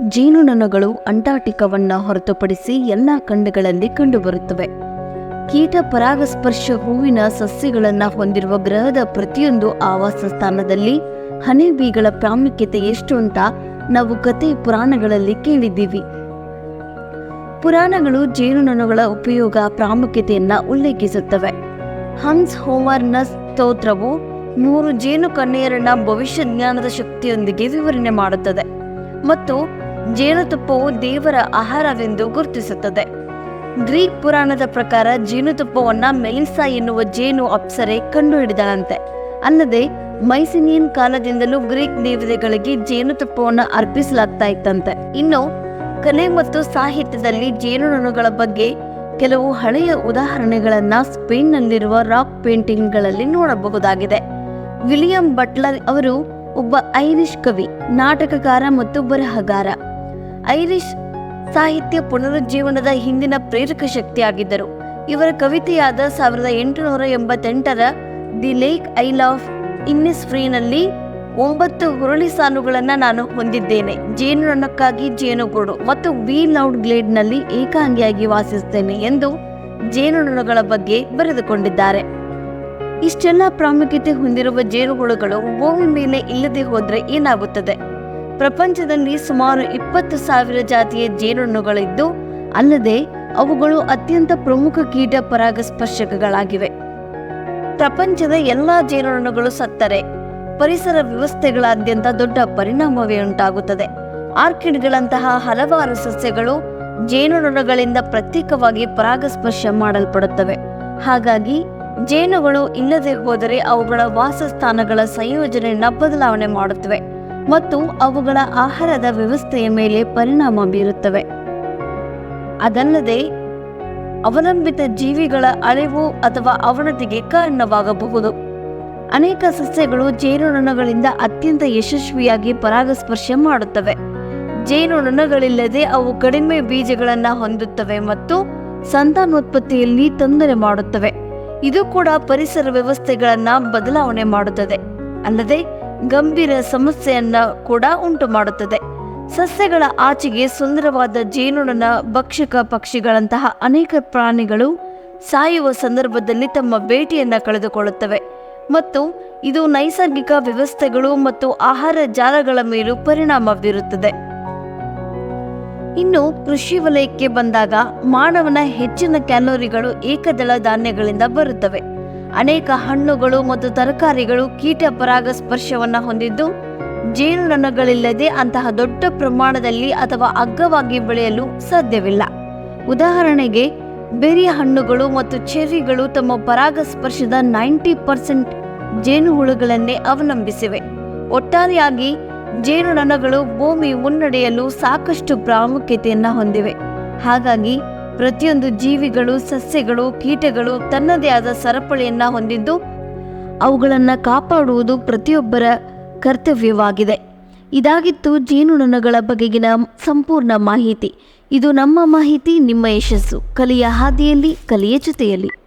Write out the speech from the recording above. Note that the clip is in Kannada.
ಜೇನುನೊಣಗಳು ಅಂಟಾರ್ಟಿಕಾವನ್ನು ಹೊರತುಪಡಿಸಿ ಎಲ್ಲ ಖಂಡಗಳಲ್ಲಿ ಕಂಡುಬರುತ್ತವೆ. ಕೀಟ ಪರಾಗಸ್ಪರ್ಶ ಹೂವಿನ ಸಸ್ಯಗಳನ್ನು ಹೊಂದಿರುವ ಗ್ರಹದ ಪ್ರತಿಯೊಂದು ಆವಾಸ ಸ್ಥಾನದಲ್ಲಿ ಹನಿಬೀಗಳ ಪ್ರಾಮುಖ್ಯತೆ ಎಷ್ಟು ಅಂತ ನಾವು ಕತೆ ಪುರಾಣಗಳಲ್ಲಿ ಕೇಳಿದ್ದೀವಿ. ಪುರಾಣಗಳು ಜೇನುನೊಣಗಳ ಉಪಯೋಗ ಪ್ರಾಮುಖ್ಯತೆಯನ್ನ ಉಲ್ಲೇಖಿಸುತ್ತವೆ. ಹನ್ಸ್ ಹೋಮರ್ನ ಸ್ತೋತ್ರವು ಮೂರು ಜೇನು ಕನ್ಯೆಯರನ್ನ ಭವಿಷ್ಯ ಜ್ಞಾನದ ಶಕ್ತಿಯೊಂದಿಗೆ ವಿವರಣೆ ಮಾಡುತ್ತದೆ. ಮತ್ತು ಜೇನುತುಪ್ಪವು ದೇವರ ಆಹಾರವೆಂದು ಗುರುತಿಸುತ್ತದೆ. ಗ್ರೀಕ್ ಪುರಾಣದ ಪ್ರಕಾರ ಜೇನುತುಪ್ಪವನ್ನ ಮೆಲಿಸಾ ಎನ್ನುವ ಜೇನು ಅಪ್ಸರೆ ಕಂಡುಹಿಡಿದಳಂತೆ ಅಲ್ಲದೆ, ಮೈಸಿನಿಯನ್ ಕಾಲದಿಂದಲೂ ಗ್ರೀಕ್ ದೇವತೆಗಳಿಗೆ ಜೇನುತುಪ್ಪವನ್ನು ಅರ್ಪಿಸಲಾಗ್ತಾ ಇತ್ತಂತೆ. ಇನ್ನು, ಕಲೆ ಮತ್ತು ಸಾಹಿತ್ಯದಲ್ಲಿ ಜೇನುನೊಣಗಳ ಬಗ್ಗೆ ಕೆಲವು ಹಳೆಯ ಉದಾಹರಣೆಗಳನ್ನ ಸ್ಪೇನ್ನಲ್ಲಿರುವ ರಾಕ್ ಪೇಂಟಿಂಗ್ಗಳಲ್ಲಿ ನೋಡಬಹುದಾಗಿದೆ. ವಿಲಿಯಂ ಬಟ್ಲರ್ ಅವರು ಒಬ್ಬ ಐರಿಷ್ ಕವಿ, ನಾಟಕಕಾರ ಮತ್ತು ಬರಹಗಾರ. ಐರಿಷ್ ಸಾಹಿತ್ಯ ಪುನರುಜ್ಜೀವನದ ಹಿಂದಿನ ಪ್ರೇರಕ ಶಕ್ತಿಯಾಗಿದ್ದರು. ಇವರ ಕವಿತೆಯಾದ ಸಾವಿರದ ಎಂಟುನೂರ ಎಂಬತ್ತೆಂಟರ ದಿ ಲೇಕ್ ಐ ಲವ್ ಇನ್ನಿಸ್ ಫ್ರೀನಲ್ಲಿ ಒಂಬತ್ತು ಹುರುಳಿ ಸಾಲುಗಳನ್ನು ನಾನು ಹೊಂದಿದ್ದೇನೆ. ಜೇನುನೊಣಕ್ಕಾಗಿ ಜೇನುಗೂಡು ಮತ್ತು ವಿ ಲೌಡ್ ಗ್ಲೇಡ್ನಲ್ಲಿ ಏಕಾಂಗಿಯಾಗಿ ವಾಸಿಸುತ್ತೇನೆ ಎಂದು ಜೇನುನೊಣಗಳ ಬಗ್ಗೆ ಬರೆದುಕೊಂಡಿದ್ದಾರೆ. ಇಷ್ಟೆಲ್ಲ ಪ್ರಾಮುಖ್ಯತೆ ಹೊಂದಿರುವ ಜೇನುಹುಳುಗಳು ಭೂಮಿ ಮೇಲೆ ಇಲ್ಲದೆ ಹೋದರೆ ಏನಾಗುತ್ತದೆ? ಪ್ರಪಂಚದಲ್ಲಿ ಸುಮಾರು ಇಪ್ಪತ್ತು ಸಾವಿರ ಜಾತಿಯ ಜೇನುನೊಣಗಳಿದ್ದು, ಅಲ್ಲದೆ ಅವುಗಳು ಅತ್ಯಂತ ಪ್ರಮುಖ ಕೀಟ ಪರಾಗಸ್ಪರ್ಶಕಗಳಾಗಿವೆ. ಪ್ರಪಂಚದ ಎಲ್ಲಾ ಜೇನುನೊಣಗಳು ಸತ್ತರೆ. ಪರಿಸರ ವ್ಯವಸ್ಥೆಗಳಾದ್ಯಂತ ದೊಡ್ಡ ಪರಿಣಾಮವೇ ಉಂಟಾಗುತ್ತದೆ. ಆರ್ಕಿಡ್ಗಳಂತಹ ಹಲವಾರು ಸಸ್ಯಗಳು ಜೇನುನೊಣಗಳಿಂದ ಪ್ರತ್ಯೇಕವಾಗಿ ಪರಾಗಸ್ಪರ್ಶ ಮಾಡಲ್ಪಡುತ್ತವೆ. ಹಾಗಾಗಿ, ಜೇನುಗಳು ಇಲ್ಲದೆ ಹೋದರೆ ಅವುಗಳ ವಾಸಸ್ಥಾನಗಳ ಸಂಯೋಜನೆಯನ್ನ ಬದಲಾವಣೆ ಮಾಡುತ್ತವೆ. ಮತ್ತು ಅವುಗಳ ಆಹಾರದ ವ್ಯವಸ್ಥೆಯ ಮೇಲೆ ಪರಿಣಾಮ ಬೀರುತ್ತವೆ. ಅದಲ್ಲದೆ, ಅವಲಂಬಿತ ಜೀವಿಗಳ ಅಳಿವು ಅಥವಾ ಅವನತಿಗೆ ಕಾರಣವಾಗಬಹುದು. ಅನೇಕ ಸಸ್ಯಗಳು ಜೇನುನೊಣಗಳಿಂದ ಅತ್ಯಂತ ಯಶಸ್ವಿಯಾಗಿ ಪರಾಗಸ್ಪರ್ಶ ಮಾಡುತ್ತವೆ. ಜೇನುನೊಣಗಳಿಲ್ಲದೆ ಅವು ಕಡಿಮೆ ಬೀಜಗಳನ್ನು ಹೊಂದುತ್ತವೆ ಮತ್ತು ಸಂತಾನೋತ್ಪತ್ತಿಯಲ್ಲಿ ತೊಂದರೆ ಮಾಡುತ್ತವೆ. ಇದು ಕೂಡ ಪರಿಸರ ವ್ಯವಸ್ಥೆಗಳನ್ನು ಬದಲಾವಣೆ ಮಾಡುತ್ತದೆ. ಅಲ್ಲದೆ ಗಂಭೀರ ಸಮಸ್ಯೆಯನ್ನ ಕೂಡ ಉಂಟು ಮಾಡುತ್ತದೆ. ಸಸ್ಯಗಳ ಆಚೆಗೆ ಸುಂದರವಾದ ಜೇನುನೊಣ ಭಕ್ಷಕ ಪಕ್ಷಿಗಳಂತಹ ಅನೇಕ ಪ್ರಾಣಿಗಳು ಸಾಯುವ ಸಂದರ್ಭದಲ್ಲಿ ತಮ್ಮ ಭೇಟಿಯನ್ನು ಕಳೆದುಕೊಳ್ಳುತ್ತವೆ. ಮತ್ತು ಇದು ನೈಸರ್ಗಿಕ ವ್ಯವಸ್ಥೆಗಳು ಮತ್ತು ಆಹಾರ ಜಾಲಗಳ ಮೇಲೂ ಪರಿಣಾಮ ಬೀರುತ್ತದೆ. ಇನ್ನು ಕೃಷಿ ವಲಯಕ್ಕೆ ಬಂದಾಗ ಮಾನವನ ಹೆಚ್ಚಿನ ಕ್ಯಾಲೋರಿಗಳು ಏಕದಳ ಧಾನ್ಯಗಳಿಂದ ಬರುತ್ತವೆ. ಅನೇಕ ಹಣ್ಣುಗಳು ಮತ್ತು ತರಕಾರಿಗಳು ಕೀಟ ಪರಾಗಸ್ಪರ್ಶವನ್ನ ಹೊಂದಿದ್ದು, ಜೇನುನೊಣಗಳಿಲ್ಲದೆ ಅಂತಹ ದೊಡ್ಡ ಪ್ರಮಾಣದಲ್ಲಿ ಅಥವಾ ಅಗ್ಗವಾಗಿ ಬೆಳೆಯಲು ಸಾಧ್ಯವಿಲ್ಲ. ಉದಾಹರಣೆಗೆ, ಬೆರಿ ಹಣ್ಣುಗಳು ಮತ್ತು ಚೆರ್ರಿಗಳು ತಮ್ಮ ಪರಾಗಸ್ಪರ್ಶದ ನೈಂಟಿ ಪರ್ಸೆಂಟ್ ಜೇನುಹುಳುಗಳನ್ನೇ ಅವಲಂಬಿಸಿವೆ. ಒಟ್ಟಾರೆಯಾಗಿ, ಜೇನುನೊಣಗಳು ಭೂಮಿ ಮುನ್ನಡೆಯಲು ಸಾಕಷ್ಟು ಪ್ರಾಮುಖ್ಯತೆಯನ್ನು ಹೊಂದಿವೆ. ಹಾಗಾಗಿ ಪ್ರತಿಯೊಂದು ಜೀವಿಗಳು, ಸಸ್ಯಗಳು, ಕೀಟಗಳು ತನ್ನದೇ ಆದ ಸರಪಳಿಯನ್ನ ಹೊಂದಿದ್ದು, ಅವುಗಳನ್ನು ಕಾಪಾಡುವುದು ಪ್ರತಿಯೊಬ್ಬರ ಕರ್ತವ್ಯವಾಗಿದೆ. ಇದಾಗಿತ್ತು ಜೇನುನೊಣಗಳ ಬಗೆಗಿನ ಸಂಪೂರ್ಣ ಮಾಹಿತಿ. ಇದು ನಮ್ಮ ಮಾಹಿತಿ, ನಿಮ್ಮ ಯಶಸ್ಸು. ಕಲಿಯ ಹಾದಿಯಲ್ಲಿ, ಕಲಿಯ ಜೊತೆಯಲ್ಲಿ.